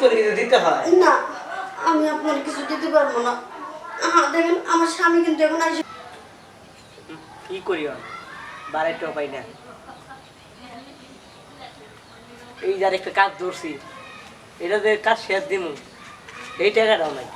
তো দিতে দিতে হয়। না আমি আপনার কিছু দিতে পারব না। হ্যাঁ দেখেন আমার স্বামী কিন্তু এখন আসে কি করি পাই না। এই যার একটা কাজ ধরছি এটা যে কাজ শেষ দিমু এই টাকাটাও নাই।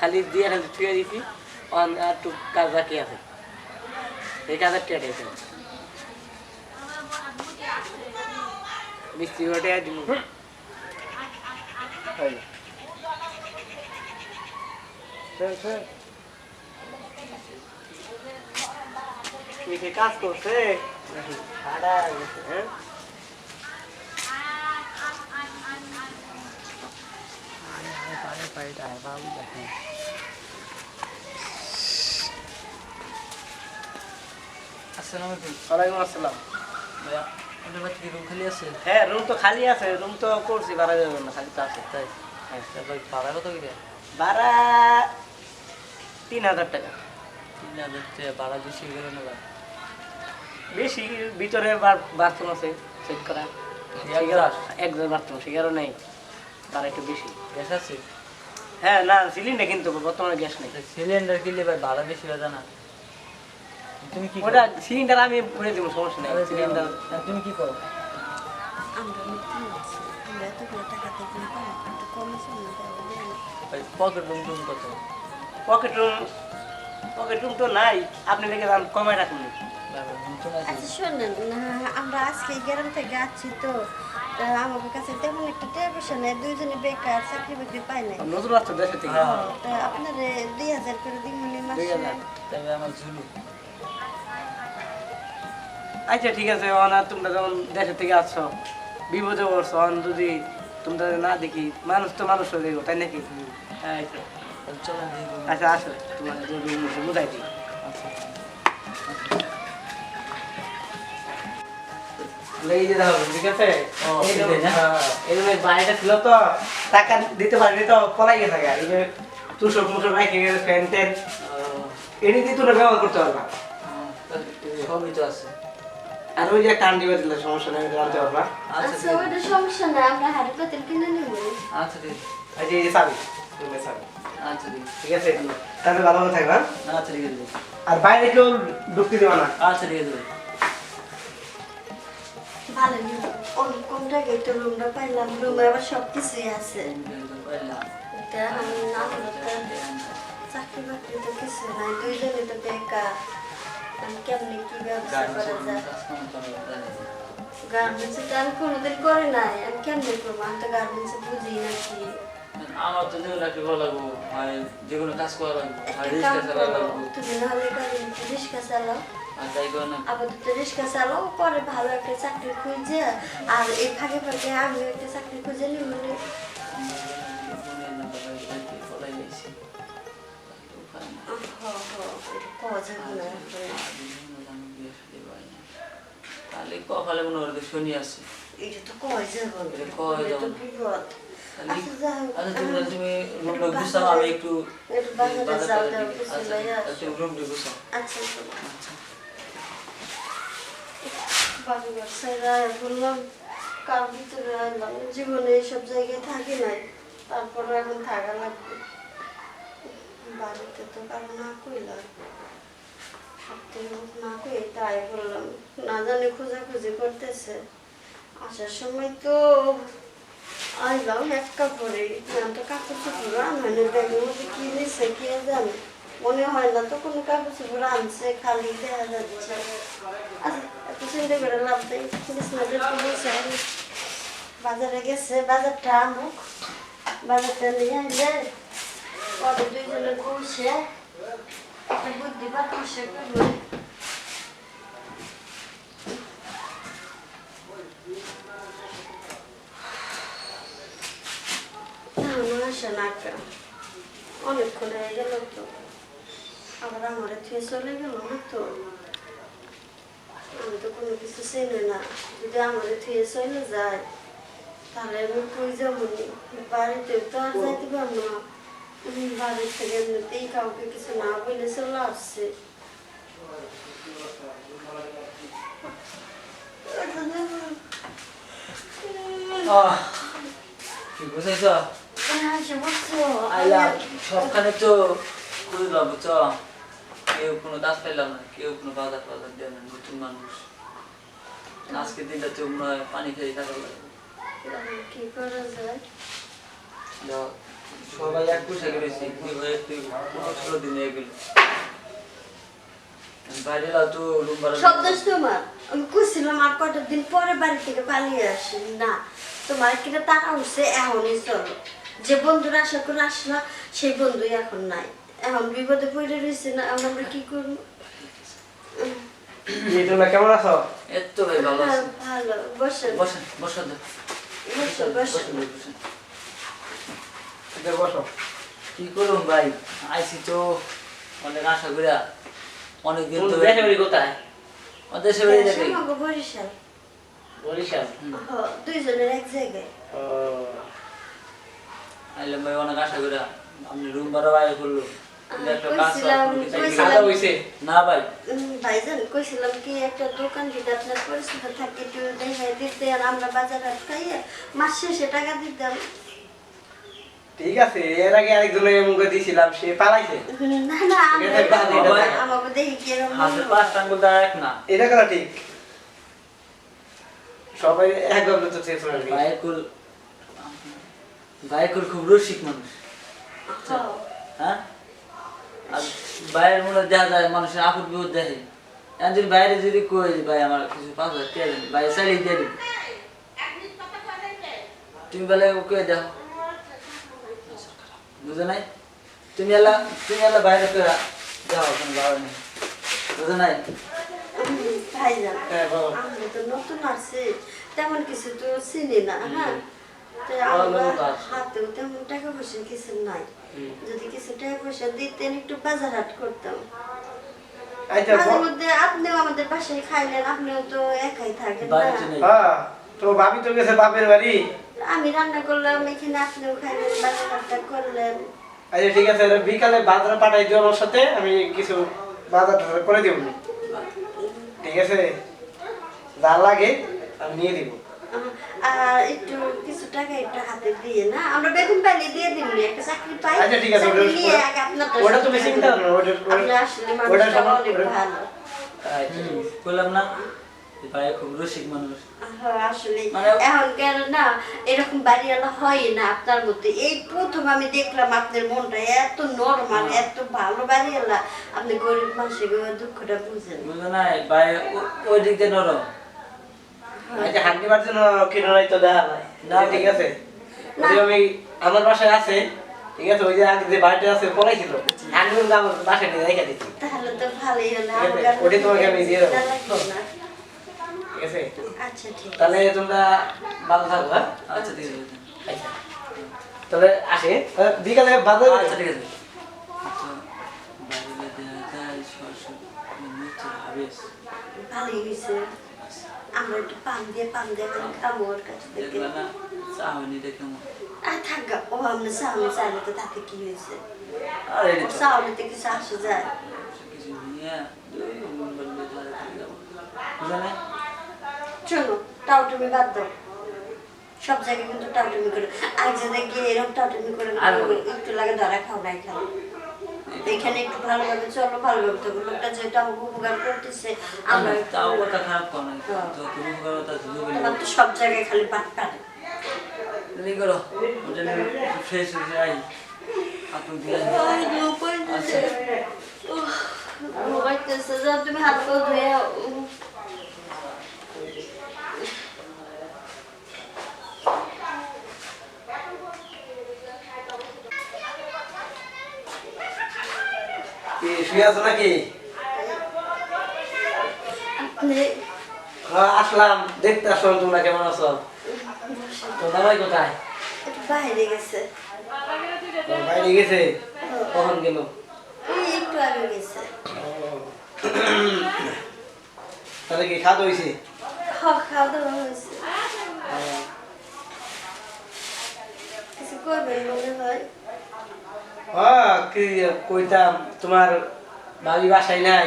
খালি দিয়ে খালি ছুঁয়ে দিছি অন আর একটু কাজ বাকি আছে। এই কাজের টাকা আছে মিস্ত্রি ওটা দিমু হয়। চল কে কাজ করছে? হ্যাঁ। আসসালামু আলাইকুম। ওয়ালাইকুম আসসালাম। ভাইয়া। আপনার কি রুম খালি আছে? হ্যাঁ রুম তো খালি আছে রুম তো করছি ভাড়া যাবে না খালি তো আছে তাই। হ্যাঁ তারপর ভাড়া কত করে? ভাড়া তিন হাজার টাকা। তিন হাজার টাকা ভাড়া বেশি গেল না বেশি ভিতরে বাথরুম আছে চেক করা। একজন বাথরুম নেই ভাড়া একটু বেশি। গ্যাস আছে? হ্যাঁ না সিলিন্ডার কিন্তু বর্তমানে গ্যাস নেই। সিলিন্ডার কিনলে ভাই ভাড়া বেশি হয় জানা তুমি কি ওটা সিলিন্ডার আমি ভরে দেবো সমস্যা নেই সিলিন্ডার। তুমি কি করো? আমরা মিথ্যা আছি আমরা এতগুলো টাকা থেকে পাবো একটু কম আছে না তাহলে দেন। ভাই পকেট রুম টুম কত? পকেট রুম পকেট রুম তো নাই আপনি রেখে দাম কমায় রাখুন। ভাই রুম তো নাই আচ্ছা শোনেন আমরা আজকে গ্রাম থেকে আসছি তো আমাদের কাছে তেমন একটা নেই দুইজনে বেকার চাকরি বাকরি পাই নাই। নতুন আসছে থেকে। হ্যাঁ। আপনার দুই হাজার করে দিন মাসে। আমার ঝুলু আচ্ছা ঠিক আছে অনা তোমরা যখন দেশের থেকে আসছো বিপদে পড়ছো অন যদি তোমরা না দেখি মানুষ তো মানুষ হয়ে তাই নাকি? আচ্ছা। দিয়ে দেবো আচ্ছা আসো তোমার বুঝাই দিই। আচ্ছা। লেগে যেতে হবে ঠিক আছে? ও, এই সেটাই না? এই জন্য বাড়িটা ছিল তো টাকা দিতে পারিনি তো পলাই গেছে গা। এই যে তুষক মুসক রাখে গেছে ফ্যান ট্যান। এটি দিয়ে তোমরা ব্যবহার করতে পারবা। সবই তো আছে। আর ওই যে একটা আন্টি সমস্যা নেই ওটা পারবা আচ্ছা আচ্ছা ওইটা সমস্যা না আমরা হাড়ি পাতিল কিনে নেব। আচ্ছা ঠিক এই যে এই চাবি রুমের চাবি। আচ্ছা ঠিক আছে তাহলে ভালো থাকবা আচ্ছা ঠিক আছে আর বাইরে কেউ ঢুকতে দেবা না। আচ্ছা ঠিক আছে ভালো অনেক কম জায়গায় তো রুমটা পাইলাম রুমে আবার সব কিছুই আছে। চাকরি বাকরি তো কিছু নাই দুইজনে তো বেকার। কেমনি কি ব্যবস্থা করা যায়? গার্মেন্টসে তো আমি কোনোদিন করে নাই। আমি কেমনি করব? আমি তো গার্মেন্টসে বুঝি নাকি আমার তো যেগুলো একটু ভালো লাগবো যে কোনো কাজ করা লাগবো রিস্কা চালা লাগবো। তুমি নাহলে গার্মেন্টসে রিক্সা চালাও। আপাতত রিক্সা চালাও পরে ভালো একটা চাকরি খুঁজে আর এই ফাঁকে ফাঁকে আমি একটা চাকরি খুঁজে নিব কপালে মনে হয় শনি আছে। এটা তো কয় যাব এটা কয় যাব। আচ্ছা আচ্ছা তুমি তুমি রুমটা গুছাও আমি একটু আচ্ছা রুমটা গুছাও। আচ্ছা আচ্ছা। বললাম কার ভিতরে জীবনে এইসব জায়গায় থাকি নাই তারপরে এখন থাকা লাগবে। বাড়িতে তো কারণ না কইলাম। না তাই না জানি করতেছে। আসার সময় তো এক কাপড়ে কাপড় কি নিছে কে জানে। মনে হয় না তো কাপড় আনছে, খালি দেখা যাচ্ছে। আচ্ছা এত চিন্তা করে লাভ নেই। বাজারে গেছে, বাজারটা আমুক বাজারটা নিয়ে পরে দুইজনে বসে অনেকক্ষণ হয়ে গেল তো আবার আমার থুয়ে চলে গেল না তো আমি তো কোনো কিছু চিনি না। যদি আমার থুয়ে চলে যায়, তাহলে আমি কই যাব বাড়িতে তো আর যাইতে পারব না। উম, বাড়ি থেকে এমনিতেই কাউকে কিছু না বলে চলে আসছে বসো আইলাম সবখানে তো খুঁজলাম বুঝছ? কেউ কোনো কাজ পাইলাম না কেউ কোনো বাজার বাজার দেয় না নতুন মানুষ। আজকের দিনটা তো মনে হয় পানি খেয়ে থাকা লাগবে। কি করা যায়? সবাই এক বসে গেছি তুই হয়ে তুই ষোলো দিন হয়ে গেল। বাইরে তো রুম ভাড়া সব দোষ তোমার। আমি কইছিলাম আর কয়টা দিন পরে বাড়ি থেকে পালিয়ে আসি। না তোমার কিনা টাকা উঠছে এখনই চলো। যে বন্ধুরা আশা করে আসলা সেই বন্ধুই এখন নাই। এখন বিপদে পড়ে রয়েছে না এখন আমরা কি করব? তোমরা কেমন আছো? এত ভাই ভালো আছে। হ্যাঁ, ভালো। বসেন। বসেন বসেন। তো। বসেন। ভাই, বসো। কি করুন ভাই? আইসি তো অনেক আশা করিয়া অনেক দিন তো দেশে বাড়ি কোথায়? দেশে বাড়ি দেখে। বরিশাল। বরিশাল? দুইজনের এক জায়গায়। আইলাম ভাই অনেক আশা করিয়া আপনি রুম ভাড়া বাইরে করল কইছিলাম, কি কইছিলাম। খাওয়া দাওয়া হইছে? না ভাই। ভাইজান কইছিলাম কি একটা দোকান যদি আপনার পরিচিত থাকে একটু দেখাই দিতে আর আমরা বাজারে খাইয়ে মাস শেষে টাকা দিতাম। ঠিক আছে এর আগে আরেকজনের মুখে দিয়েছিলাম সে পালাইছে। না না এটা বাদ, আমাকে দেখি কি এরকম পাঁচটা আঙ্গুল দেওয়া এক না। এটা করা ঠিক। সবাই এক তো শেষ হয়ে খুব রসিক মানুষ। হ্যাঁ। হ্যাঁ? আর বাইরের মনে দেখা যায় মানুষের আপদ বিপদ দেখে। এখন যদি বাইরে যদি কই যে ভাই আমার কিছু পাঁচ হাজার টাকা দেন বাইরে চালিয়ে দিয়ে দিবি। তুমি বেলা কয়ে দেখো বুঝো নাই? তুমি এলা তুমি এলা বাইরে করে যাও কোনো বাবা নেই। বুঝো নাই? হ্যাঁ, বলো। আমরা তো নতুন আছি তেমন কিছু তো চিনি না হ্যাঁ? তেমন টাকা পয়সা কিছু নাই। যদি কিছু টাকা পয়সা দিতেন একটু বাজার হাট করতাম। আচ্ছা মাঝে মধ্যে আপনিও আমাদের পাশে খাইলেন আপনিও তো একাই থাকেন না। হ্যাঁ তো ভাবি তো গেছে বাপের বাড়ি। আমি রান্না করলাম এখানে আপনিও খাইলেন বাজার হাটটা করলেন। আচ্ছা ঠিক আছে বিকালে বাজারে পাঠাই দিও আমার সাথে আমি কিছু বাজার টাজার করে দিব। ঠিক আছে? যা লাগে আমি নিয়ে দিব। একটু কিছু টাকা একটু হাতে দিয়ে না? আমরা বেতন পাইলে দিয়ে দিন একটা চাকরি পাই। আচ্ছা, ঠিক আছে, ওটা- তুমি চিন্তা করো না, ওটা- ওটা- ভালো। আচ্ছা, বললাম না? ভাই খুব রসিক মানুষ। আসলে এখন কেন না এরকম বাড়িওয়ালা হয় না আপনার মধ্যে এই প্রথম আমি দেখলাম আপনার মনটা এত নরমাল এত ভালো বাড়িওয়ালা। আপনি গরিব মানুষের দুঃখটা বুঝেন। বুঝো নাই ভাই ওই দিক দিয়ে নরম। হান্ডি বার জন্য নাই তো দেখা নাই না, না ঠিক আছে? আমি আমার বাসায় আছে ঠিক আছে? ওই যে আগে যে বাড়িটা আছে পড়াইছিল হান্ডি কিন্তু আমার বাসায় নিয়ে রেখে দিচ্ছি তাহলে তো ভালোই হলো তোমাকে আমি দিয়ে দেবো। ঠিক আছে? আচ্ছা ঠিক তাহলে তোমরা ভালো থাকো হ্যাঁ? আচ্ছা ঠিক আছে। আচ্ছা। তাহলে আসে বিকালে বাজারে আচ্ছা ঠিক আছে। আচ্ছা, সরস্বতী নিচে হাবেস। ভালোই হয়েছে। আমরা একটু পান দিয়ে পান দিয়ে খাব ওর কাছ থেকে। দেখলা না চা দেখে। আর থাক ও আমরা চাউনি চাইলে তো তাতে কি হয়েছে? চাউনিতে কিছু আসে যায়। কিছু নিয়ে চলো টাউটুমি বাদ দাও। সব জায়গায় কিন্তু টাউটুমি করে। আর যদি গিয়ে এরকম টাউটুমি করে একটু লাগে ধরা খাও নাই খাও। এখানে একটু ভালোভাবে চলো ভালোভাবে তো লোকটা যেটা আমাকে উপকার করতেছে আমরা তাও কথা খারাপ কর না। হ্যাঁ। তোমার তো সব জায়গায় খালি বাদ পারে। দেরি করো ফ্রেশ হয়ে যাই আপনি দিয়ে আচ্ছা। তুমি হাত পা ধুয়ে কি শুয়ে আছো নাকি? হ্যাঁ, আসলাম। দেখতে আসলাম তোমরা কেমন আছো? তো দাবাই কোথায়? বাইরে গেছে। বাইরে গেছে? কখন গেল? একটু আগে গেছে। তাহলে কি খাওয়া হয়েছে? খাওয়া খাওয়া দাওয়া হয়েছে। কিছু করবেন মনে হয় কি কইতাম তোমার ভাবি বাসায় নাই?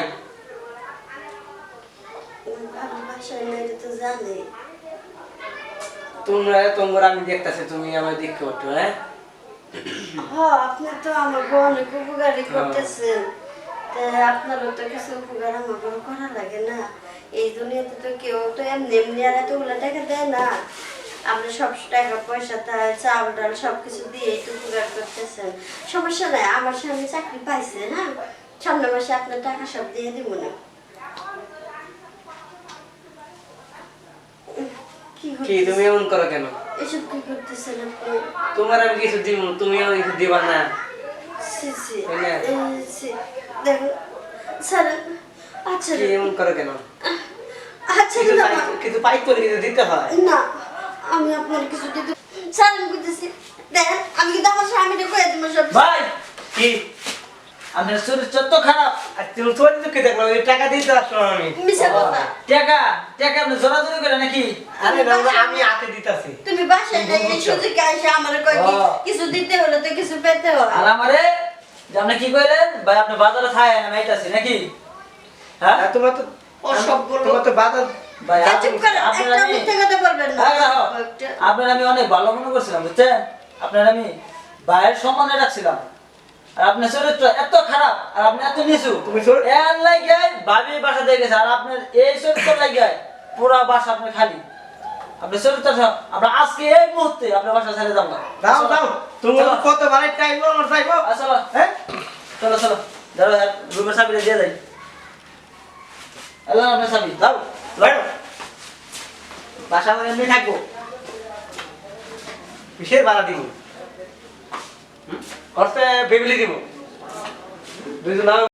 তোমরা তোমরা আমি দেখতেছি তুমি আমার দেখতে পাচ্ছ হ্যাঁ? হ্যাঁ আপনি তো আমাকে অনেক উপকারই করতেছেন। তা আপনারও তো কিছু উপকার আমাকে করা লাগে না। এই দুনিয়াতে তো কেউ তো এমনি এমনি আর এতগুলো টাকা দেয় না। আপনি সব টাকা পয়সা চাল ডাল সব কিছু দিয়ে একটু উপকার করতেছেন। সমস্যা নাই আমার স্বামী চাকরি পাইছে হ্যাঁ সামনের মাসে আপনার টাকা সব দিয়ে দিব না। কি কি তুমি এমন করো কেন? এসব কি করতেছেন আপনি? তোমার আমি কিছু দিব তুমি কিছু দিবা না। না? দেখুন স্যার আচ্ছা। এমন করো কেন? আচ্ছা কিছু না। পাই- কিছু পাই করে কিছু দিতে হয়? না। আমি আপনার কিছু দিতে স্যার আমি বুঝতেছি দেখেন আমি কিন্তু আমার স্বামীটা কয়ে দিব সব ভাই কি? আপনার চরিত্র তো খারাপ আর তুমি তোমার দুঃখে দেখলাম ওই টাকা দিতে আসলাম আমি। মিশা কথা। টাকা টাকা আপনি জোরাজোরি করে নাকি? আরে আমি হাতে দিতেছি। তুমি বাসায় যাই এই সুযোগে এসে আমার কয় কি কিছু দিতে হলে তো কিছু পেতে হয়। আর আমারে? আপনি কি কইলেন? ভাই আপনি বাজারে থাকেন আমি আইতাছি নাকি? হ্যাঁ? আর তোমার তো। তোমার তো বাধা ভাই এই আপনি- চুপ করে আপনার আমি মিথ্যে কথা বলবেন না। হ্যাঁ, রাখো। একটা আপনার আমি অনেক ভালো মনে করছিলাম বুঝছেন? আপনার আমি ভাইয়ের সম্মানে রাখছিলাম। আর আপনার চরিত্র এত খারাপ আর আপনি এত নিচু। তুমি এর লাগে ভাবি বাসা দিয়ে গেছে আর আপনার এই চরিত্র লাগে পুরা বাসা আপনার খালি। আপনার চরিত্র আমরা আজকে এই মুহূর্তে আপনার বাসা ছেড়ে যাব না। দাও দাও। তুমি চলো। কত বারে আমার চাইব চলো। হ্যাঁ? চলো চলো। ধরো রুমের চাবিটা দিয়ে যাই। এলাম আপনার চাবি যাও লড়ো বাসা আমার এমনি থাকব। কিসের ভাড়া দিব? খরচে বেবিলি দিব। দুইজন